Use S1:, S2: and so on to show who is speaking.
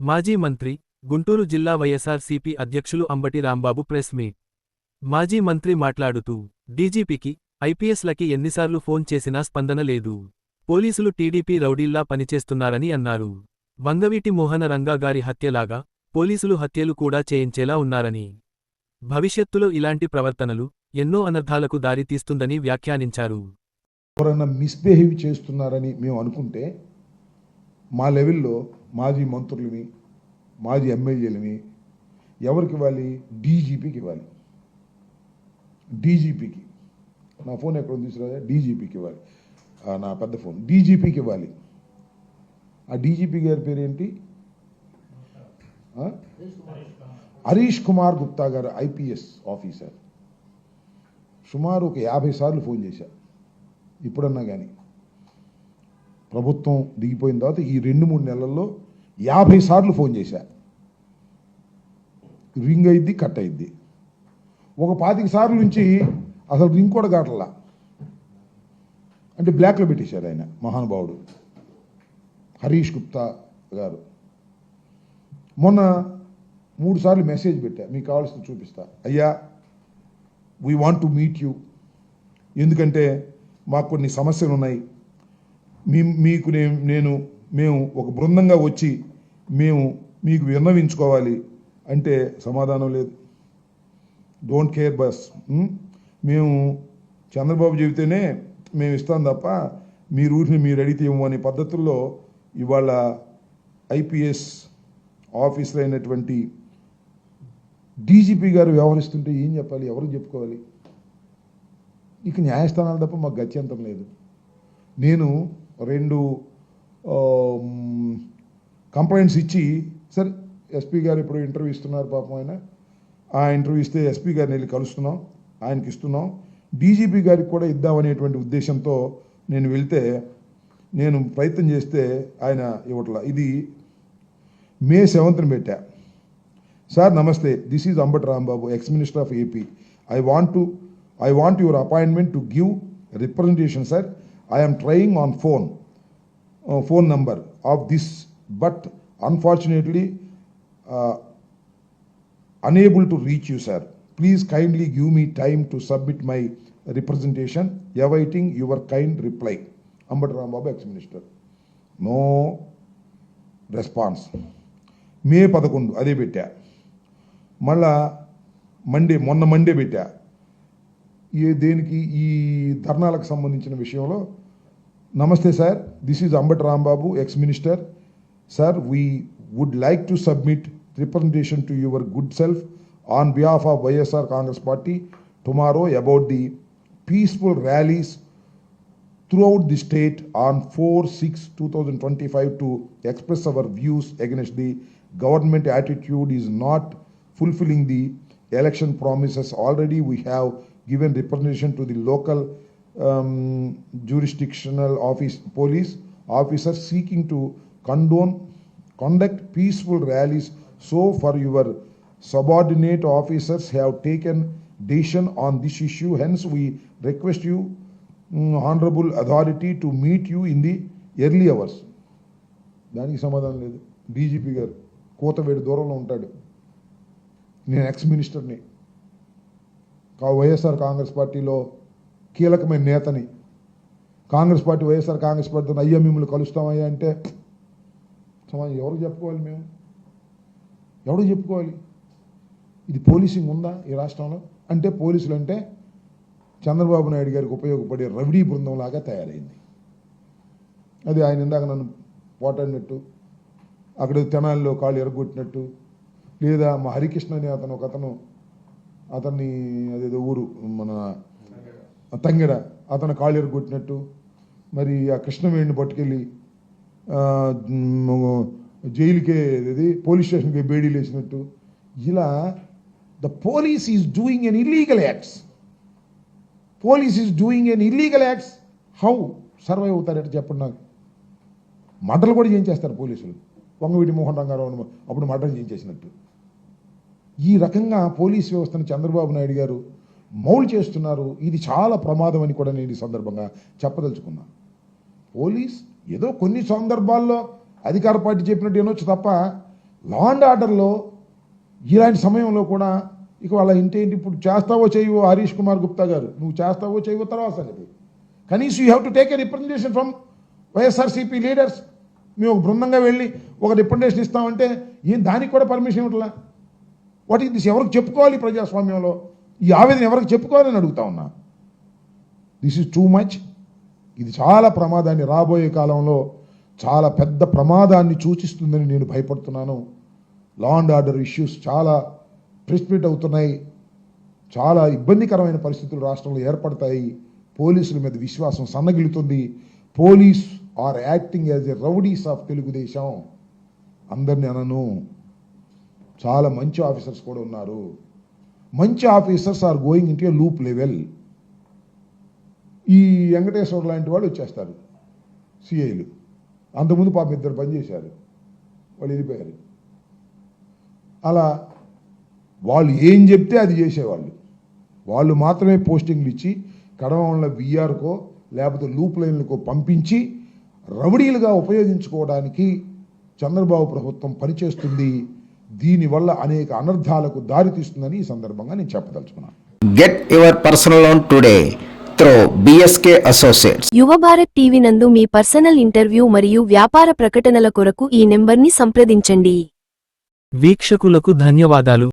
S1: మాజీ మంత్రి గుంటూరు జిల్లా వైఎస్ఆర్సీపీ అధ్యక్షులు అంబటి రాంబాబు ప్రెస్ మీట్. మాజీ మంత్రి మాట్లాడుతూ డీజీపీకి ఐపీఎస్లకి ఎన్నిసార్లు ఫోన్ చేసినా స్పందన లేదు. పోలీసులు టీడీపీ రౌడీల్లా పనిచేస్తున్నారని అన్నారు. వంగవీటి మోహన రంగా గారి హత్యలాగా పోలీసులు హత్యలు కూడా చేయించేలా ఉన్నారని. భవిష్యత్తులో ఇలాంటి ప్రవర్తనలు ఎన్నో అనర్థాలకు దారితీస్తుందని వ్యాఖ్యానించారు.
S2: ఎవరైనా మిస్బిహేవ్ చేస్తున్నారని మేము అనుకుంటే మా లెవెల్లో మాజీ మంత్రులని మాజీ ఎమ్మెల్యేలని ఎవరికి ఇవ్వాలి? డీజీపీకి ఇవ్వాలి. డీజీపీకి. నా ఫోన్ ఎక్కడ ఉంది తీసుకురా డీజీపీకి ఇవ్వాలి. నా పెద్ద ఫోన్. డీజీపీకి ఇవ్వాలి. ఆ డీజీపీ గారి పేరు ఏంటి హరీష్ కుమార్ గుప్తా గారు ఐపీఎస్ ఆఫీసర్. సుమారు ఒక యాభై సార్లు ఫోన్ చేశారు ఇప్పుడన్నా కానీ ప్రభుత్వం దిగిపోయిన తర్వాత ఈ రెండు మూడు నెలల్లో యాభై సార్లు ఫోన్ చేశా. రింగ్ అయింది కట్ అయింది ఒక పాతిక సార్లు నుంచి అసలు రింగ్ కూడా కాటలా అంటే బ్లాక్లో పెట్టేశారు ఆయన మహానుభావుడు. హరీష్ గుప్తా గారు. మొన్న మూడు సార్లు మెసేజ్ పెట్టా మీకు కావాల్సింది చూపిస్తా. అయ్యా we want to meet you ఎందుకంటే మాకు కొన్ని సమస్యలు ఉన్నాయి. మీ మీకు నేను మేము ఒక బృందంగా వచ్చి మేము మీకు విన్నవించుకోవాలి అంటే సమాధానం లేదు. డోంట్ కేర్ బస్ మేము చంద్రబాబు చెబితేనే మేము ఇస్తాం తప్ప మీ ఊరిని మీరు అడిగితే ఇవ్వము అనే పద్ధతుల్లో ఇవాళ ఐపీఎస్ ఆఫీసర్ అయినటువంటి డీజీపీ గారు వ్యవహరిస్తుంటే ఏం చెప్పాలి? ఎవరికి చెప్పుకోవాలి? ఇక న్యాయస్థానాలు తప్ప మాకు గత్యంతరం లేదు. నేను రెండు కంప్లైంట్స్ ఇచ్చి సరే ఎస్పీ గారు ఇప్పుడు ఇంటర్వ్యూ ఇస్తున్నారు పాపం ఆయన. ఆ ఇంటర్వ్యూ ఇస్తే ఎస్పీ గారిని వెళ్ళి కలుస్తున్నాం ఆయనకి ఇస్తున్నాం. డీజీపీ గారికి కూడా ఇద్దామనేటువంటి ఉద్దేశంతో నేను వెళ్తే నేను ప్రయత్నం చేస్తే ఆయన ఇవ్వట్లా. ఇది మే సెవెంత్న పెట్టా. సార్ నమస్తే. This is Ambati Rambabu ex minister of AP. I want to I want your appointment to give representation sir. I'm trying on phone phone number of this but unfortunately unable to reach you, sir. Please kindly give me time to submit my representation, awaiting your kind reply. Ambat Rambabu, ex-minister. No response. May పదకొండు అదే పెట్టా మళ్ళా Monday మొన్న Monday పెట్టా ఏ దేనికి ఈ ధర్నాలకు సంబంధించిన విషయంలో నమస్తే sir this is Ambati Rambabu ex minister sir we would like to submit representation to your good self on behalf of YSR Congress party tomorrow about the peaceful rallies throughout the state on 4 6 2025 to express our views against the government attitude is not fulfilling the election promises already we have given representation to the local um, jurisdictional office police officers seeking to condone conduct peaceful rallies so for your subordinate officers have taken decision on this issue hence we request you honourable authority to meet you in the early hours దానికి సమాధానం లేదు DGP గారు కోతవేడి దూరంలో ఉంటాడు నేను X మినిస్టర్ని కా వైఎస్ఆర్ కాంగ్రెస్ పార్టీలో కీలకమైన నేతని. Congress party YSR Congress party అయ్యో మిమ్మల్ని కలుస్తామయ్యా అంటే సమాజం ఎవరికి చెప్పుకోవాలి మేము? ఎవరికి చెప్పుకోవాలి? ఇది పోలీసింగ్ ఉందా ఈ రాష్ట్రంలో? అంటే పోలీసులు అంటే చంద్రబాబు నాయుడు గారికి ఉపయోగపడే రవిడీ బృందం లాగా తయారైంది. అది ఆయన ఇందాక నన్ను పోటాడినట్టు అక్కడ తెనాలిలో కాళ్ళు ఎరగొట్టినట్టు లేదా మా హరికృష్ణ అనే అతను ఒక అతను అతన్ని అదేదో ఊరు మన తంగెడ అతను కాళ్ళు కొట్టినట్టు. మరి ఆ కృష్ణవేణిని పట్టుకెళ్ళి జైలుకే ఇది పోలీస్ స్టేషన్కి బేడీలు వేసినట్టు. ఇలా the police is doing an illegal acts. Police is doing an illegal acts. How survive అవుతారట చెప్పండి నాకు. మటలు కూడా చేయించేస్తారు పోలీసులు. వంగవీటి మోహన్ రంగారావు అప్పుడు మటలు చేయించేసినట్టు. ఈ రకంగా పోలీస్ వ్యవస్థను చంద్రబాబు నాయుడు గారు మౌలు చేస్తున్నారు. ఇది చాలా ప్రమాదం అని కూడా నేను ఈ సందర్భంగా చెప్పదలుచుకున్నా. పోలీస్ ఏదో కొన్ని సందర్భాల్లో అధికార పార్టీ చెప్పినట్టు వినొచ్చు తప్ప లా అండ్ ఆర్డర్లో ఇలాంటి సమయంలో కూడా ఇక వాళ్ళ ఇంటేంటి ఇప్పుడు చేస్తావో చేయవో హరీష్ కుమార్ గుప్తా గారు నువ్వు చేస్తావో చేయవో తర్వాత సంగతి. కనీసం you have to take a representation from YSRCP leaders. మేము ఒక బృందంగా వెళ్ళి ఒక రిప్రజెంటేషన్ ఇస్తామంటే ఏం దానికి కూడా పర్మిషన్ ఇవ్వట్లా? వాట్ దిస్ ఎవరికి చెప్పుకోవాలి ప్రజాస్వామ్యంలో? ఈ ఆవేదన ఎవరికి చెప్పుకోవాలని అడుగుతా ఉన్నా. దిస్ ఇస్ టూ మచ్ ఇది చాలా ప్రమాదాన్ని రాబోయే కాలంలో చాలా పెద్ద ప్రమాదాన్ని సూచిస్తుందని నేను భయపడుతున్నాను. లా అండ్ ఆర్డర్ ఇష్యూస్ చాలా ప్రెస్మిట్ అవుతున్నాయి. చాలా ఇబ్బందికరమైన పరిస్థితులు రాష్ట్రంలో ఏర్పడతాయి. పోలీసుల మీద విశ్వాసం సన్నగిలుతుంది police are acting as a rowdies of Telugu Desam అందరిని అనను. చాలా మంచి ఆఫీసర్స్ కూడా ఉన్నారు. మంచి officers are going into loop level. ఈ వెంకటేశ్వర లాంటి వాళ్ళు వచ్చేస్తారు సిఐలు అంతకుముందు పాపం ఇద్దరు పనిచేశారు వాళ్ళు వెళ్ళిపోయారు. అలా వాళ్ళు ఏం చెప్తే అది చేసేవాళ్ళు. వాళ్ళు మాత్రమే పోస్టింగ్లు ఇచ్చి కడవల విఆర్కో లేకపోతే లూప్ లైన్లకో పంపించి రౌడీలుగా ఉపయోగించుకోవడానికి చంద్రబాబు ప్రభుత్వం పనిచేస్తుంది. దీనివల్ల అనేక అనర్థాలకు దారితీస్తుందని ఈ సందర్భంగా నేను చెప్పదలుచుకున్నాను.
S3: Get your personal loan today through BSK Associates.
S4: యువ భారత్ టీవీ నందు మీ పర్సనల్ ఇంటర్వ్యూ మరియు వ్యాపార ప్రకటనల కొరకు ఈ నెంబర్ని సంప్రదించండి.
S1: వీక్షకులకు ధన్యవాదాలు.